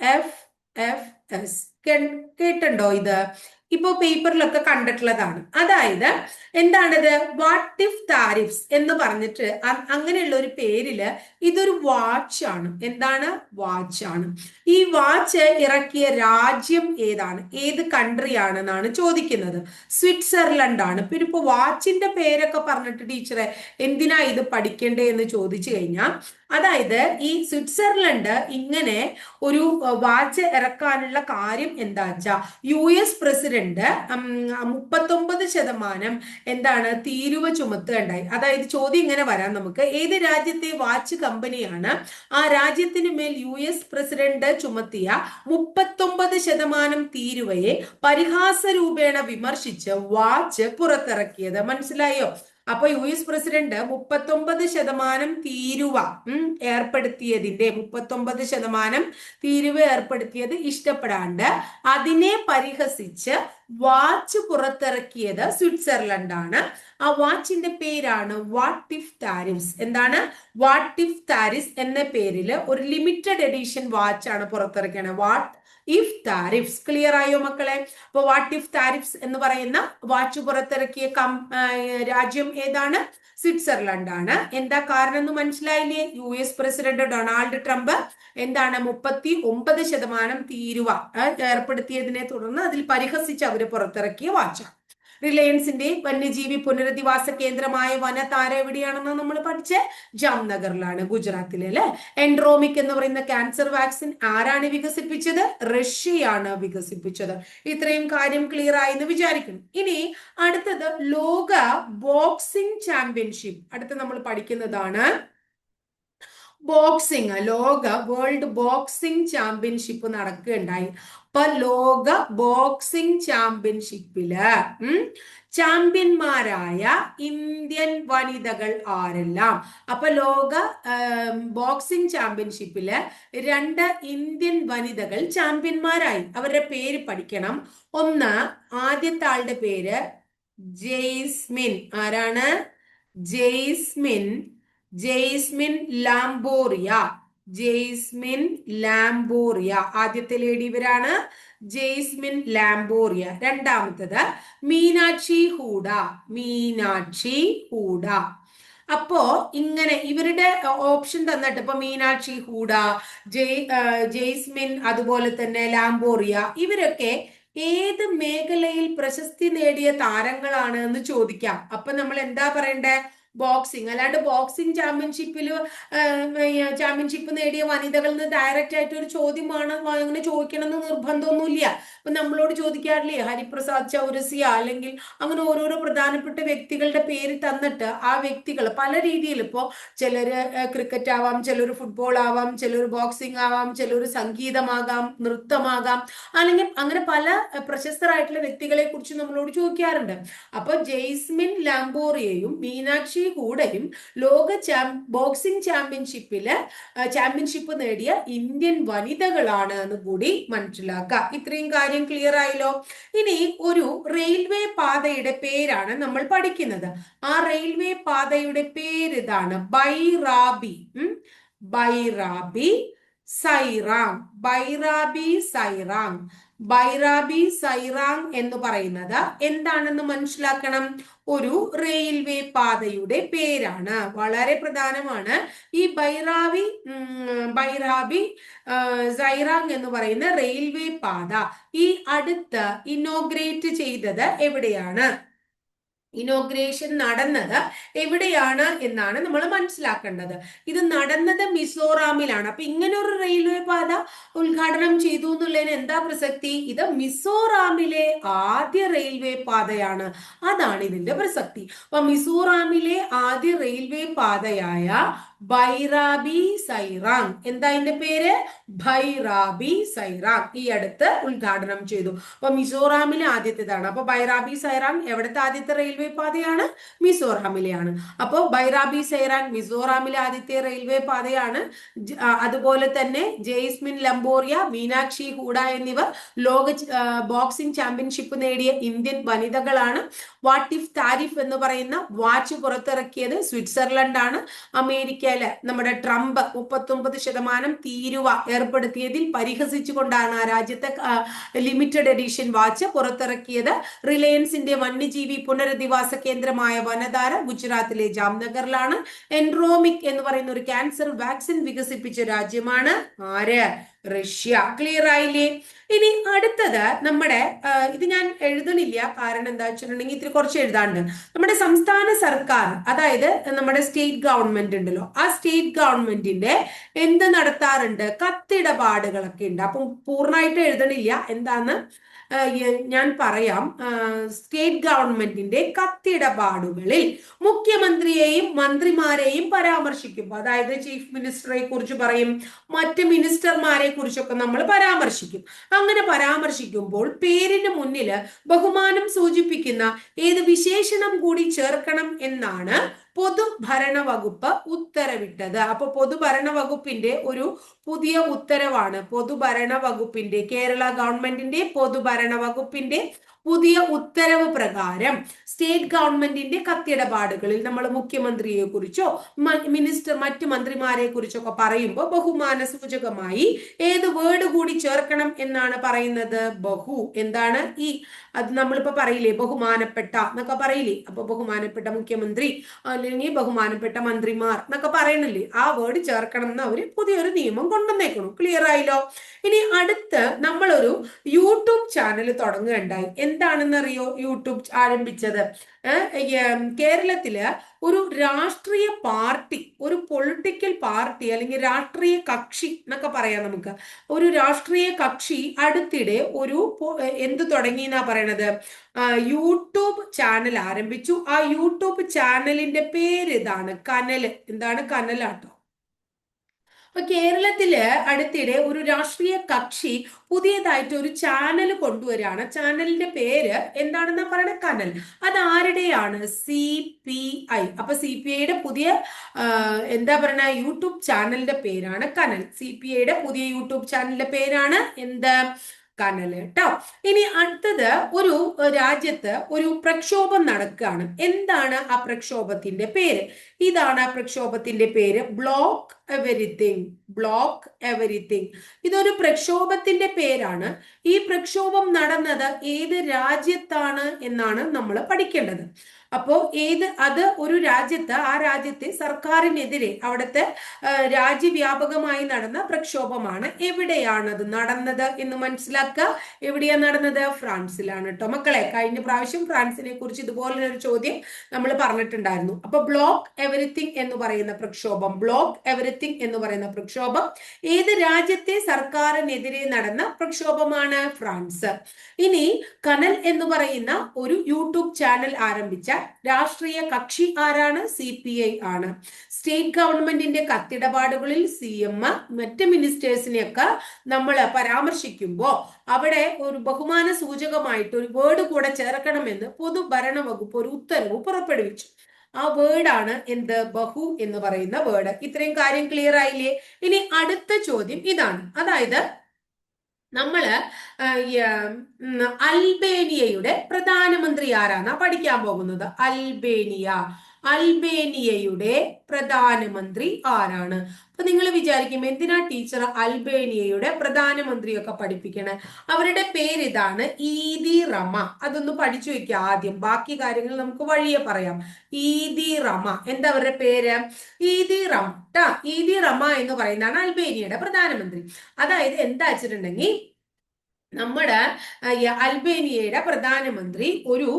Speaker 1: F F S കേട്ടുണ്ടോ ഇത്? ഇപ്പോ പേപ്പറിലൊക്കെ കണ്ടിട്ടുള്ളതാണ്. അതായത് എന്താണത്? വാട്ട് ഇഫ് താരിഫ്സ് എന്ന് പറഞ്ഞിട്ട് അങ്ങനെയുള്ള ഒരു പേരിൽ ഇതൊരു വാച്ച് ആണ്. എന്താണ്? വാച്ച് ആണ്. ഈ വാച്ച് ഇറക്കിയ രാജ്യം ഏതാണ്? ഏത് കൺട്രി ആണെന്നാണ് ചോദിക്കുന്നത്. സ്വിറ്റ്സർലൻഡ് ആണ്. പിന്നെ ഇപ്പൊ വാച്ചിന്റെ പേരൊക്കെ പറഞ്ഞിട്ട് ടീച്ചറെ എന്തിനാ ഇത് പഠിക്കേണ്ടേ എന്ന് ചോദിച്ചു കഴിഞ്ഞാൽ അതായത് ഈ സ്വിറ്റ്സർലൻഡ് ഇങ്ങനെ ഒരു വാച്ച് ഇറക്കാനുള്ള കാര്യം എന്താ വെച്ചാ യു എസ് പ്രസിഡന്റ് മുപ്പത്തൊമ്പത് ശതമാനം എന്താണ് തീരുവ ചുമത്തുകയുണ്ടായി അതായത് ചോദ്യം ഇങ്ങനെ വരാം നമുക്ക്. ഏത് രാജ്യത്തെ വാച്ച് കമ്പനിയാണ് ആ രാജ്യത്തിന് മേൽ യു എസ് പ്രസിഡന്റ് ചുമത്തിയ മുപ്പത്തൊമ്പത് ശതമാനം തീരുവയെ പരിഹാസ രൂപേണ വിമർശിച്ച് വാച്ച് പുറത്തിറക്കിയത്? മനസ്സിലായോ? അപ്പൊ യു എസ് പ്രസിഡന്റ് മുപ്പത്തൊമ്പത് ശതമാനം തീരുവ ഏർപ്പെടുത്തിയതിന്റെ മുപ്പത്തൊമ്പത് ശതമാനം തീരുവ ഏർപ്പെടുത്തിയത് ഇഷ്ടപ്പെടാണ്ട് അതിനെ പരിഹസിച്ച് വാച്ച് പുറത്തിറക്കിയത് സ്വിറ്റ്സർലൻഡ് ആണ് ആ വാച്ചിന്റെ പേരാണ് വാട്ട് ഇഫ് താരിഫ്സ് എന്താണ്? വാട്ട് ഇഫ് താരിഫ്സ് എന്ന പേരിൽ ഒരു ലിമിറ്റഡ് എഡിഷൻ വാച്ച് ആണ് പുറത്തിറക്കിയത്. വാട്ട് ഇഫ് താരിഫ്സ് ക്ലിയർ ആയോ മക്കളെ? അപ്പൊ വാട്ട് ഇഫ് താരിഫ്സ് എന്ന് പറയുന്ന വാച്ച് പുറത്തിറക്കിയ കം രാജ്യം ഏതാണ്? സ്വിറ്റ്സർലൻഡ് ആണ്. എന്താ കാരണം എന്ന് മനസ്സിലായില്ലേ? U S president Donald Trump എന്താണ് മുപ്പത്തി ഒമ്പത് ശതമാനം തീരുവ ഏർപ്പെടുത്തിയതിനെ തുടർന്ന് അതിൽ പരിഹസിച്ച് അവർ പുറത്തിറക്കിയ വാച്ചാണ്. റിലയൻസിന്റെ വന്യജീവി പുനരധിവാസ കേന്ദ്രമായ വനതാര എവിടെയാണെന്ന് നമ്മൾ പഠിച്ച? ജാംനഗറിലാണ് ഗുജറാത്തിലെ അല്ലെ? എൻഡ്രോമിക് എന്ന് പറയുന്ന ക്യാൻസർ വാക്സിൻ ആരാണ് വികസിപ്പിച്ചത്? റഷ്യയാണ് വികസിപ്പിച്ചത്. ഇത്രയും കാര്യം ക്ലിയർ ആയി എന്ന് വിചാരിക്കുന്നു. ഇനി അടുത്തത് ലോക ബോക്സിംഗ് ചാമ്പ്യൻഷിപ്പ്. അടുത്ത് നമ്മൾ പഠിക്കുന്നതാണ് ബോക്സിംഗ് ലോക വേൾഡ് ബോക്സിംഗ് ചാമ്പ്യൻഷിപ്പ് നടക്കുകയുണ്ടായി. അപ്പൊ ലോക ബോക്സിംഗ് ചാമ്പ്യൻഷിപ്പിൽ ചാമ്പ്യന്മാരായ ഇന്ത്യൻ വനിതകൾ ആരെല്ലാം? അപ്പൊ ലോക ബോക്സിംഗ് ചാമ്പ്യൻഷിപ്പിൽ രണ്ട് ഇന്ത്യൻ വനിതകൾ ചാമ്പ്യന്മാരായി. അവരുടെ പേര് പഠിക്കണം. ഒന്ന് ആദ്യത്തെ ആളുടെ പേര് ജെയ്സ്മിൻ. ആരാണ്? ജെയ്സ്മിൻ. ജെയ്സ്മിൻ ലാംബോറിയ. ജെയ്സ്മിൻ ലാംബോറിയ. ആദ്യത്തെ ലേഡി ഇവരാണ്. ജെയ്സ്മിൻ ലാംബോറിയ. രണ്ടാമത്തത് മീനാക്ഷി ഹൂഡ. മീനാക്ഷി ഹൂഡ. അപ്പോ ഇങ്ങനെ ഇവരുടെ ഓപ്ഷൻ തന്നിട്ട് ഇപ്പൊ മീനാക്ഷി ഹൂഡ ജെയ് ജെയ്സ്മിൻ അതുപോലെ തന്നെ ലാംബോറിയ ഇവരൊക്കെ ഏത് മേഖലയിൽ പ്രശസ്തി നേടിയ താരങ്ങളാണ് എന്ന് ചോദിക്കാം. അപ്പൊ നമ്മൾ എന്താ പറയണ്ടേ? ബോക്സിംഗ് അല്ലാണ്ട് ബോക്സിംഗ് ചാമ്പ്യൻഷിപ്പിൽ ചാമ്പ്യൻഷിപ്പ് നേടിയ വനിതകളിൽ നിന്ന് ഡയറക്റ്റ് ആയിട്ട് ഒരു ചോദ്യമാണ് അങ്ങനെ ചോദിക്കണം എന്ന് നിർബന്ധമൊന്നുമില്ല. ഇപ്പൊ നമ്മളോട് ചോദിക്കാറില്ലേ ഹരിപ്രസാദ് ചൗരസിയ അല്ലെങ്കിൽ അങ്ങനെ ഓരോരോ പ്രധാനപ്പെട്ട വ്യക്തികളുടെ പേര് തന്നിട്ട് ആ വ്യക്തികൾ പല രീതിയിൽ ഇപ്പോൾ ചിലർ ക്രിക്കറ്റ് ആവാം ചിലർ ഫുട്ബോൾ ആവാം ചിലർ ബോക്സിംഗ് ആവാം ചിലർ സംഗീതമാകാം നൃത്തമാകാം അല്ലെങ്കിൽ അങ്ങനെ പല പ്രശസ്തരായിട്ടുള്ള വ്യക്തികളെ കുറിച്ച് നമ്മളോട് ചോദിക്കാറുണ്ട്. അപ്പൊ ജെയ്സ്മിൻ ലാംബോറിയയും മീനാക്ഷി ഹൂഡയും ലോക ചാം ബോക്സിംഗ് ചാമ്പ്യൻഷിപ്പിൽ ചാമ്പ്യൻഷിപ്പ് നേടിയ ഇന്ത്യൻ വനിതകളാണ് എന്ന് കൂടി മനസ്സിലാക്കുക ഇത്രയും കാര്യം ക്ലിയർ ആയല്ലോ? ഇനി ഒരു റെയിൽവേ പാതയുടെ പേരാണ് നമ്മൾ പഠിക്കുന്നത്. ആ റെയിൽവേ പാതയുടെ പേര് ഇതാണ് ബൈറാബി ബൈറാബി സൈറാങ് ബൈറാബി സൈറാങ് ബൈറാബി സൈറാങ് എന്ന് പറയുന്നത് എന്താണെന്ന് മനസ്സിലാക്കണം? ഒരു റെയിൽവേ പാതയുടെ പേരാണ്. വളരെ പ്രധാനമാണ്. ഈ ബൈറാവി ബൈറാബി സൈറാങ് എന്ന് പറയുന്ന റെയിൽവേ പാത ഈ അടുത്ത് ഇനോഗ്രേറ്റ് ചെയ്തത് എവിടെയാണ്? ഇനോഗ്രേഷൻ നടന്നത് എവിടെയാണ് എന്നാണ് നമ്മൾ മനസ്സിലാക്കേണ്ടത്. ഇത് നടന്നത് മിസോറാമിലാണ്. അപ്പൊ ഇങ്ങനെ ഒരു റെയിൽവേ പാത ഉദ്ഘാടനം ചെയ്തു എന്നുള്ളതിന് എന്താ പ്രസക്തി? ഇത് മിസോറാമിലെ ആദ്യ റെയിൽവേ പാതയാണ്. അതാണ് ഇതിന്റെ പ്രസക്തി. അപ്പൊ മിസോറാമിലെ ആദ്യ റെയിൽവേ പാതയായ ബൈറാബി സൈറാം. എന്താ അതിന്റെ പേര്? ബൈറാബി സൈറാം. ഈ അടുത്ത് ഉദ്ഘാടനം ചെയ്തു. അപ്പൊ മിസോറാമിലെ ആദ്യത്തേതാണ്. അപ്പൊ ബൈറാബി സൈറാം എവിടുത്തെ ആദ്യത്തെ റെയിൽവേ പാതയാണ്? മിസോറാമിലെയാണ്. അപ്പൊ ബൈറാബി സൈറാങ് മിസോറാമിലെ ആദ്യത്തെ റെയിൽവേ പാതയാണ്. അതുപോലെ തന്നെ ജെയ്സ്മിൻ ലംബോറിയ മീനാക്ഷി ഹൂഡ എന്നിവർ ലോക ബോക്സിംഗ് ചാമ്പ്യൻഷിപ്പ് നേടിയ ഇന്ത്യൻ വനിതകളാണ്. വാട്ട് ഇഫ് താരിഫ് എന്ന് പറയുന്ന വാച്ച് പുറത്തിറക്കിയത് സ്വിറ്റ്സർലൻഡ് ആണ് അമേരിക്കയിൽ നമ്മുടെ ട്രംപ് മുപ്പത്തൊമ്പത് ശതമാനം തീരുവ ഏർപ്പെടുത്തിയതിൽ പരിഹസിച്ചുകൊണ്ടാണ് ആ രാജ്യത്തെ ലിമിറ്റഡ് എഡിഷൻ വാച്ച് പുറത്തിറക്കിയത്. റിലയൻസിന്റെ വന്യജീവി പുനരധിവാസ കേന്ദ്രമായ വനധാര ഗുജറാത്തിലെ ജാംനഗറിലാണ്. എൻറോമിക് എന്ന് പറയുന്ന ഒരു ക്യാൻസർ വാക്സിൻ വികസിപ്പിച്ച രാജ്യമാണ് ആര്? റഷ്യ. ക്ലിയർ ആയില്ലേ? ഇനി അടുത്തത് നമ്മുടെ ഇത് ഞാൻ എഴുതണില്ല. കാരണം എന്താ വെച്ചിട്ടുണ്ടെങ്കിൽ ഇത്തിരി കുറച്ച് എഴുതാണ്ട് നമ്മുടെ സംസ്ഥാന സർക്കാർ അതായത് നമ്മുടെ സ്റ്റേറ്റ് ഗവൺമെന്റ് ഉണ്ടല്ലോ. ആ സ്റ്റേറ്റ് ഗവൺമെന്റിന്റെ എന്ത് നടത്താറുണ്ട്? കത്തിടപാടുകളൊക്കെ ഉണ്ട്. അപ്പം പൂർണമായിട്ട് എഴുതണില്ല. എന്താന്ന്? ഞാൻ പറയാം സ്റ്റേറ്റ് ഗവൺമെന്റിന്റെ കത്തിടപാടുകളിൽ മുഖ്യമന്ത്രിയെയും മന്ത്രിമാരെയും പരാമർശിക്കും അതായത് ചീഫ് മിനിസ്റ്ററെ കുറിച്ച് പറയും മറ്റ് മിനിസ്റ്റർമാരെ കുറിച്ചൊക്കെ നമ്മൾ പരാമർശിക്കും. അങ്ങനെ പരാമർശിക്കുമ്പോൾ പേരിന് മുന്നിൽ ബഹുമാനം സൂചിപ്പിക്കുന്ന ഏത് വിശേഷണം കൂടി ചേർക്കണം എന്നാണ് പൊതുഭരണ വകുപ്പ് ഉത്തരവിട്ടത്. അപ്പൊ പൊതുഭരണ വകുപ്പിന്റെ ഒരു പുതിയ ഉത്തരവാണ്. പൊതുഭരണ വകുപ്പിന്റെ കേരള ഗവൺമെന്റിന്റെ പൊതുഭരണ വകുപ്പിന്റെ പുതിയ ഉത്തരവ് പ്രകാരം സ്റ്റേറ്റ് ഗവൺമെന്റിന്റെ കത്തിടപാടുകളിൽ നമ്മൾ മുഖ്യമന്ത്രിയെ കുറിച്ചോ മിനിസ്റ്റർ മറ്റ് മന്ത്രിമാരെ കുറിച്ചൊക്കെ പറയുമ്പോൾ ബഹുമാന സൂചകമായി ഏത് വേർഡ് കൂടി ചേർക്കണം എന്നാണ് പറയുന്നത്? ബഹു. എന്താണ് ഈ അത് നമ്മളിപ്പോ പറയില്ലേ ബഹുമാനപ്പെട്ട എന്നൊക്കെ പറയില്ലേ? അപ്പൊ ബഹുമാനപ്പെട്ട മുഖ്യമന്ത്രി അല്ലെങ്കിൽ ബഹുമാനപ്പെട്ട മന്ത്രിമാർ എന്നൊക്കെ പറയണില്ലേ? ആ വേർഡ് ചേർക്കണം എന്ന് അവർ പുതിയൊരു നിയമം കൊണ്ടുവന്നേക്കണം. ക്ലിയർ ആയില്ലോ? ഇനി അടുത്ത് നമ്മളൊരു യൂട്യൂബ് ചാനൽ തുടങ്ങുകയുണ്ടായി. എന്താണെന്ന് അറിയോ യൂട്യൂബ് ആരംഭിച്ചത്? കേരളത്തിൽ ഒരു രാഷ്ട്രീയ പാർട്ടി ഒരു പൊളിറ്റിക്കൽ പാർട്ടി അല്ലെങ്കിൽ രാഷ്ട്രീയ കക്ഷി എന്നൊക്കെ പറയാം നമുക്ക്. ഒരു രാഷ്ട്രീയ കക്ഷി അടുത്തിടെ ഒരു എന്ത് തുടങ്ങി എന്നാ പറയണത്? യൂട്യൂബ് ചാനൽ ആരംഭിച്ചു. ആ യൂട്യൂബ് ചാനലിന്റെ പേര് ഇതാണ് കനൽ എന്താണ് കനലാട്ടോ? അപ്പൊ കേരളത്തിൽ അടുത്തിടെ ഒരു രാഷ്ട്രീയ കക്ഷി പുതിയതായിട്ട് ഒരു ചാനൽ കൊണ്ടുവരികയാണ് ചാനലിന്റെ പേര് എന്താണെന്നാ പറയുന്നത് കനൽ. അത് ആരുടെയാണ്? സി പി ഐ അപ്പൊ സി പി ഐയുടെ പുതിയ എന്താ പറയുക യൂട്യൂബ് ചാനലിന്റെ പേരാണ് കനൽ. സി പി ഐയുടെ പുതിയ യൂട്യൂബ് ചാനലിന്റെ പേരാണ് എന്ത്? കനൽ കേട്ടോ ഇനി അടുത്തത് ഒരു രാജ്യത്ത് ഒരു പ്രക്ഷോഭം നടക്കുകയാണ്. എന്താണ് ആ പ്രക്ഷോഭത്തിന്റെ പേര്? ഇതാണ് ആ പ്രക്ഷോഭത്തിന്റെ പേര് ബ്ലോക്ക് എവരിത്തിങ്. Block everything. ഇതൊരു പ്രക്ഷോഭത്തിന്റെ പേരാണ്. ഈ പ്രക്ഷോഭം നടന്നത് ഏത് രാജ്യത്താണ് എന്നാണ് നമ്മൾ പഠിക്കേണ്ടത്. അപ്പോ ഏത് അത് ഒരു രാജ്യത്ത് ആ രാജ്യത്തെ സർക്കാരിനെതിരെ അവിടുത്തെ രാജ്യവ്യാപകമായി നടന്ന പ്രക്ഷോഭമാണ്. എവിടെയാണത് നടന്നത് എന്ന് മനസ്സിലാക്കുക. എവിടെയാ നടന്നത്? ഫ്രാൻസിലാണ് കേട്ടോ മക്കളെ കഴിഞ്ഞ പ്രാവശ്യം ഫ്രാൻസിനെ കുറിച്ച് ഇതുപോലൊരു ചോദ്യം നമ്മൾ പറഞ്ഞിട്ടുണ്ടായിരുന്നു. അപ്പൊ ബ്ലോക്ക് എവരിത്തിങ് എന്ന് പറയുന്ന പ്രക്ഷോഭം ബ്ലോക്ക് എവരിത്തിങ് എന്ന് പറയുന്ന പ്രക്ഷോഭം ഏത് രാജ്യത്തെ സർക്കാരിനെതിരെ നടന്ന പ്രക്ഷോഭമാണ്? ഫ്രാൻസ്. ഇനി കനൽ എന്ന് പറയുന്ന ഒരു യൂട്യൂബ് ചാനൽ ആരംഭിച്ച രാഷ്ട്രീയ കക്ഷി ആരാണ്? സി പി ഐ ആണ്. സ്റ്റേറ്റ് ഗവൺമെന്റിന്റെ കത്തിടപാടുകളിൽ സി എം മറ്റ് മിനിസ്റ്റേഴ്സിനെയൊക്കെ നമ്മൾ പരാമർശിക്കുമ്പോൾ അവിടെ ഒരു ബഹുമാന സൂചകമായിട്ട് ഒരു വേർഡ് കൂടെ ചേർക്കണമെന്ന് പൊതുഭരണ വകുപ്പ് ഒരു ഉത്തരവ് പുറപ്പെടുവിച്ചു. ആ വേർഡാണ് എന്ത്? ബഹു എന്ന് പറയുന്ന വേർഡ് ഇത്രയും കാര്യം ക്ലിയർ ആയില്ലേ? ഇനി അടുത്ത ചോദ്യം ഇതാണ്. അതായത് ഉം, അൽബേനിയയുടെ പ്രധാനമന്ത്രി ആരാന്നാ പഠിക്കാൻ പോകുന്നത്? അൽബേനിയ. അൽബേനിയയുടെ പ്രധാനമന്ത്രി ആരാണ്? അപ്പൊ നിങ്ങൾ വിചാരിക്കും എന്തിനാ ടീച്ചർ അൽബേനിയയുടെ പ്രധാനമന്ത്രിയൊക്കെ പഠിപ്പിക്കണേ? അവരുടെ പേര് ഇതാണ് ഈദി റമ. അതൊന്ന് പഠിച്ചു വെക്കുക ആദ്യം. ബാക്കി കാര്യങ്ങൾ നമുക്ക് വഴിയെ പറയാം. ഈദി റമ. എന്താ അവരുടെ പേര്? ഈദി റം ട്ടാ ഈദി റമ എന്ന് പറയുന്നതാണ് അൽബേനിയയുടെ പ്രധാനമന്ത്രി. അതായത് എന്താ വെച്ചിട്ടുണ്ടെങ്കിൽ നമ്മുടെ അൽബേനിയയുടെ പ്രധാനമന്ത്രി ഒരു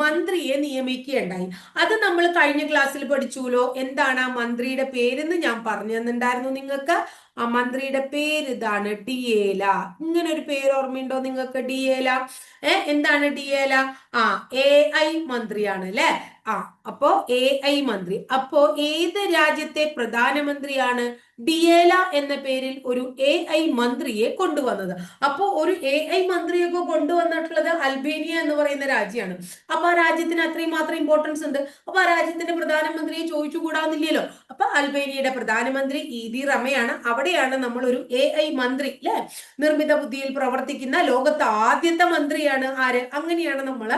Speaker 1: മന്ത്രിയെ നിയമിക്കുകയുണ്ടായി. അത് നമ്മൾ കഴിഞ്ഞ ക്ലാസ്സിൽ പഠിച്ചുല്ലോ എന്താണ് ആ മന്ത്രിയുടെ പേരെന്ന് ഞാൻ പറഞ്ഞു തന്നിട്ടുണ്ടായിരുന്നു നിങ്ങൾക്ക്? ആ മന്ത്രിയുടെ പേര് ഇതാണ് ഡിയേല. ഇങ്ങനെ ഒരു പേര് ഓർമ്മയുണ്ടോ നിങ്ങൾക്ക് ഡിയേല? ഏ എന്താണ് ഡിയേല? ആ എ ഐ മന്ത്രിയാണ് അല്ലെ? ആ അപ്പോ എ ഐ മന്ത്രി. അപ്പോ ഏത് രാജ്യത്തെ പ്രധാനമന്ത്രിയാണ് ഡിയേല എന്ന പേരിൽ ഒരു എ ഐ മന്ത്രിയെ കൊണ്ടുവന്നത്? അപ്പോ ഒരു എ ഐ മന്ത്രിയൊക്കെ കൊണ്ടുവന്നിട്ടുള്ളത് അൽബേനിയ എന്ന് പറയുന്ന രാജ്യമാണ്. അപ്പൊ ആ രാജ്യത്തിന് അത്രയും മാത്രം ഇമ്പോർട്ടൻസ് ഉണ്ട്. അപ്പൊ ആ രാജ്യത്തിന്റെ പ്രധാനമന്ത്രിയെ ചോദിച്ചു കൂടാന്നില്ലല്ലോ അപ്പൊ അൽബേനിയയുടെ പ്രധാനമന്ത്രി ഇ ദി റമയാണ്. അവിടെയാണ് നമ്മൾ ഒരു എ ഐ മന്ത്രി അല്ലെ നിർമ്മിത ബുദ്ധിയിൽ പ്രവർത്തിക്കുന്ന ലോകത്തെ ആദ്യത്തെ മന്ത്രിയാണ് ആര്? അങ്ങനെയാണ് നമ്മൾ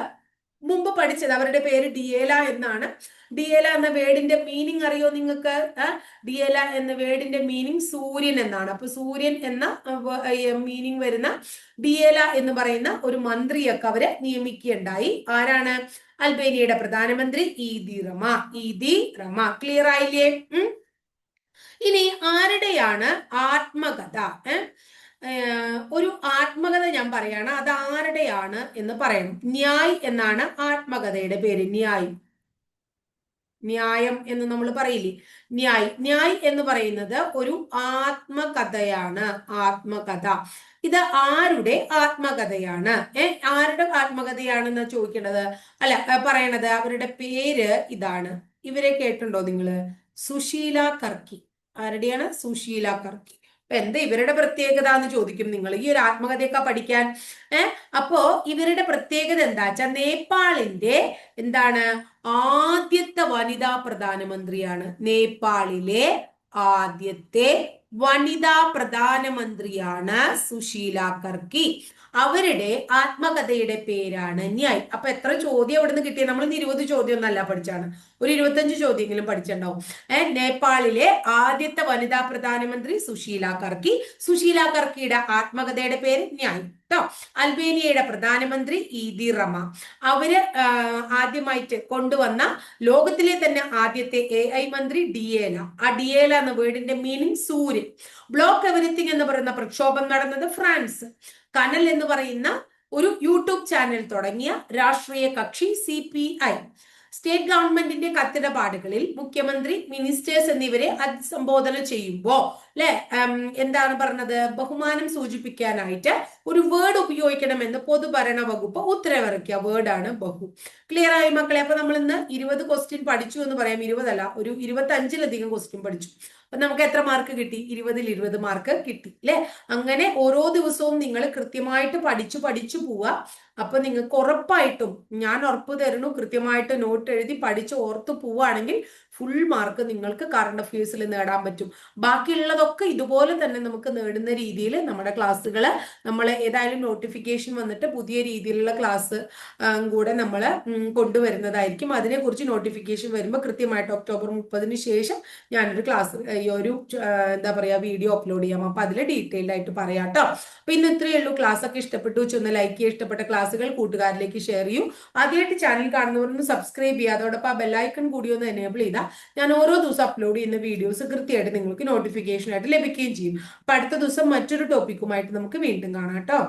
Speaker 1: മുമ്പ് പഠിച്ചത്. അവരുടെ പേര് ഡിയേല എന്നാണ്. ഡിയേല എന്ന വേർഡിന്റെ മീനിങ് അറിയോ നിങ്ങൾക്ക്? ഡിയേല എന്ന വേർഡിന്റെ മീനിങ് സൂര്യൻ എന്നാണ്. അപ്പൊ സൂര്യൻ എന്ന മീനിങ് വരുന്ന ഡിയേല എന്ന് പറയുന്ന ഒരു മന്ത്രിയൊക്കെ അവരെ നിയമിക്കുകയുണ്ടായി. ആരാണ്? അൽബേനിയയുടെ പ്രധാനമന്ത്രി ഈദി റമ. ഈദി റമ. ക്ലിയർ ആയില്ലേ? ഉം? ഇനി ആരുടെയാണ് ആത്മകഥ ഒരു ആത്മകഥ ഞാൻ പറയാണ് അത് ആരുടെയാണ് എന്ന് പറയണം ന്യായ് എന്നാണ് ആത്മകഥയുടെ പേര് ന്യായ്. ന്യായം എന്ന് നമ്മൾ പറയില്ലേ? ന്യായ്. ന്യായ് എന്ന് പറയുന്നത് ഒരു ആത്മകഥയാണ് ആത്മകഥ. ഇത് ആരുടെ ആത്മകഥയാണ്? ഏ ആരുടെ ആത്മകഥയാണെന്ന് ചോദിക്കേണ്ടത്? അല്ല പറയണത് അവരുടെ പേര് ഇതാണ്. ഇവരെ കേട്ടിട്ടുണ്ടോ നിങ്ങൾ സുശീല കർക്കി. ആരുടെയാണ്? സുശീല കർക്കി. അപ്പൊ എന്താ ഇവരുടെ പ്രത്യേകത എന്ന് ചോദിക്കും. നിങ്ങൾ ഈ ഒരു ആത്മകഥയൊക്കെ പഠിക്കാൻ. ഏർ അപ്പോ ഇവരുടെ പ്രത്യേകത എന്താ വെച്ചാൽ നേപ്പാളിന്റെ എന്താണ്? ആദ്യത്തെ വനിതാ പ്രധാനമന്ത്രിയാണ്. നേപ്പാളിലെ ആദ്യത്തെ വനിതാ പ്രധാനമന്ത്രിയാണ് സുശീല കർക്കി. അവരുടെ ആത്മകഥയുടെ പേരാണ് ന്യായ്. അപ്പൊ എത്ര ചോദ്യം അവിടെ നിന്ന് കിട്ടിയത് നമ്മൾ ഇരുപത് ചോദ്യം ഒന്നല്ല പഠിച്ചാണ്. ഒരു ഇരുപത്തഞ്ച് ചോദ്യമെങ്കിലും പഠിച്ചിട്ടുണ്ടാവും. നേപ്പാളിലെ ആദ്യത്തെ വനിതാ പ്രധാനമന്ത്രി സുശീല കർക്കി. സുശീല കർക്കിയുടെ ആത്മകഥയുടെ പേര് ന്യായ് കേട്ടോ അൽബേനിയയുടെ പ്രധാനമന്ത്രി ഈദി റമ. അവർ ആദ്യമായിട്ട് കൊണ്ടുവന്ന ലോകത്തിലെ തന്നെ ആദ്യത്തെ എ ഐ മന്ത്രി ഡിയേല. ആ ഡിയേല എന്ന വേർഡിന്റെ മീനിങ് സൂര്യൻ. ബ്ലോക്ക് എവരിത്തിങ് എന്ന് പറയുന്ന പ്രക്ഷോഭം നടന്നത് ഫ്രാൻസ്. കനൽ എന്ന് പറയുന്ന ഒരു യൂട്യൂബ് ചാനൽ തുടങ്ങിയ രാഷ്ട്രീയ കക്ഷി സി പി ഐ സ്റ്റേറ്റ് ഗവൺമെന്റിന്റെ കത്തിടപാടുകളിൽ മുഖ്യമന്ത്രി മിനിസ്റ്റേഴ്സ് എന്നിവരെ അഭിസംബോധന ചെയ്യുമ്പോ അല്ലെ എന്താണ് പറഞ്ഞത്? ബഹുമാനം സൂചിപ്പിക്കാനായിട്ട് ഒരു വേർഡ് ഉപയോഗിക്കണമെന്ന് പൊതുഭരണ വകുപ്പ് ഉത്തരവിറക്കിയ വേർഡാണ് ബഹു. ക്ലിയർ ആയി മക്കളെ? അപ്പൊ നമ്മൾ ഇന്ന് ഇരുപത് ക്വസ്റ്റ്യൻ പഠിച്ചു എന്ന് പറയാം. ഇരുപതല്ല ഒരു ഇരുപത്തി അഞ്ചിലധികം ക്വസ്റ്റ്യൻ പഠിച്ചു. അപ്പൊ നമുക്ക് എത്ര മാർക്ക് കിട്ടി? ഇരുപതിൽ ഇരുപത് മാർക്ക് കിട്ടി അല്ലെ അങ്ങനെ ഓരോ ദിവസവും നിങ്ങൾ കൃത്യമായിട്ട് പഠിച്ചു പഠിച്ചു പോവുക. അപ്പൊ നിങ്ങൾക്ക് ഉറപ്പായിട്ടും ഞാൻ ഉറപ്പ് തരുന്നു കൃത്യമായിട്ട് നോട്ട് എഴുതി പഠിച്ച് ഓർത്ത് പോവുകയാണെങ്കിൽ ഫുൾ മാർക്ക് നിങ്ങൾക്ക് കറണ്ട് അഫയേഴ്സിൽ നേടാൻ പറ്റും. ബാക്കിയുള്ളതൊക്കെ ഇതുപോലെ തന്നെ നമുക്ക് നേടുന്ന രീതിയിൽ നമ്മുടെ ക്ലാസ്സുകൾ നമ്മൾ ഏതായാലും നോട്ടിഫിക്കേഷൻ വന്നിട്ട് പുതിയ രീതിയിലുള്ള ക്ലാസ് കൂടെ നമ്മൾ കൊണ്ടുവരുന്നതായിരിക്കും. അതിനെക്കുറിച്ച് നോട്ടിഫിക്കേഷൻ വരുമ്പോൾ കൃത്യമായിട്ട് ഒക്ടോബർ മുപ്പതിന് ശേഷം ഞാനൊരു ക്ലാസ് ഈ ഒരു എന്താ പറയുക വീഡിയോ അപ്ലോഡ് ചെയ്യാം. അപ്പോൾ അതിൽ ഡീറ്റെയിൽഡ് ആയിട്ട് പറയാം കേട്ടോ പിന്നെ ഇത്രയേ ഉള്ളൂ. ക്ലാസ് ഒക്കെ ഇഷ്ടപ്പെട്ടു വെച്ചൊന്ന് ലൈക്ക് ചെയ്യുക. ഇഷ്ടപ്പെട്ട ക്ലാസ്സുകൾ കൂട്ടുകാരിലേക്ക് ഷെയർ ചെയ്യൂ. ആദ്യമായിട്ട് ചാനൽ കാണുന്നവരൊന്ന് സബ്സ്ക്രൈബ് ചെയ്യുക. അതോടൊപ്പം ആ ബെല്ലൈക്കൺ കൂടി ഒന്ന് എനേബിൾ ചെയ്താൽ ഞാൻ ഓരോ ദിവസം അപ്ലോഡ് ചെയ്യുന്ന വീഡിയോസ് കൃത്യമായിട്ട് നിങ്ങൾക്ക് നോട്ടിഫിക്കേഷൻ ആയിട്ട് ലഭിക്കുകയും ചെയ്യും. അപ്പൊ അടുത്ത ദിവസം മറ്റൊരു ടോപ്പിക്കുമായിട്ട് നമുക്ക് വീണ്ടും കാണാം കേട്ടോ.